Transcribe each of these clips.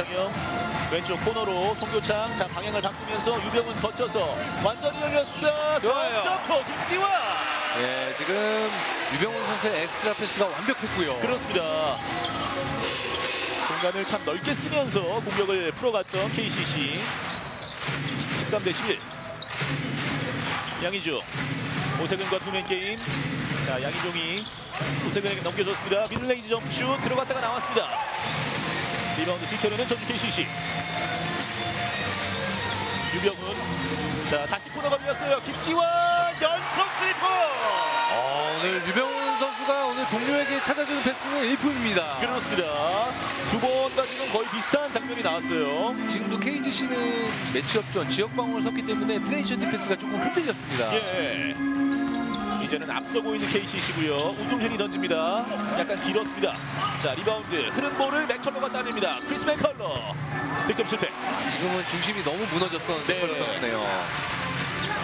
이창영 왼쪽 코너로 송교창 자 방향을 바꾸면서 유병훈 거쳐서 완전히 열렸습니다. 좋아요. 점프 김지환 예, 지금 유병훈 선수의 엑스트라 패스가 완벽했고요. 그렇습니다. 공간을 참 넓게 쓰면서 공격을 풀어갔던 KCC 13 대 11 양희종 오세근과 투맨 게임 자 양희종이 오세근에게 넘겨줬습니다 밀레이즈 점슛 들어갔다가 나왔습니다 리바운드 지켜내는 전주 KCC 유병훈 자 다시 코너가 밀렸어요 김지환 연속 스리퍼 어, 오늘 유병훈 선수가 오늘 동료에게 찾아주는 패스는 일품입니다. 그렇습니다 두 번까지는 거의 비슷한 장면이 나왔어요 지금도 KGC는 매치업 전 지역 방어를 섰기 때문에 트레이션 디펜스가 조금 흔들렸습니다. 예. 이제는 앞서고 있는 KCC고요. 우동현이 던집니다. 약간 길었습니다. 자 리바운드 흐른 볼을 맥컬러가 따냅니다. 크리스 맥컬러 득점 실패. 지금은 중심이 너무 무너졌었는데 네. 그렇네요.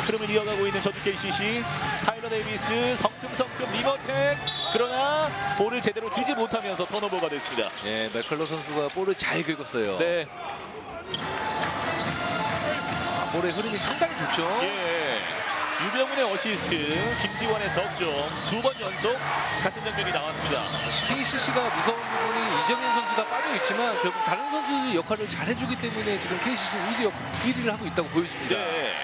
흐름을 이어가고 있는 저주 KCC 타이러 데이비스 성큼성큼 리버텍 그러나 볼을 제대로 쥐지 못하면서 턴오버가 됐습니다. 예, 맥컬러 선수가 볼을 잘 긁었어요. 네, 볼의 흐름이 상당히 좋죠. 예. 유병훈의 어시스트, 김지원의 석점 두 번 연속 같은 장면이 나왔습니다. KCC가 무서운 부분이 이정현 선수가 빠져 있지만 결국 다른 선수들이 역할을 잘 해주기 때문에 지금 KCC 1위, 1위를 하고 있다고 보여집니다. 네.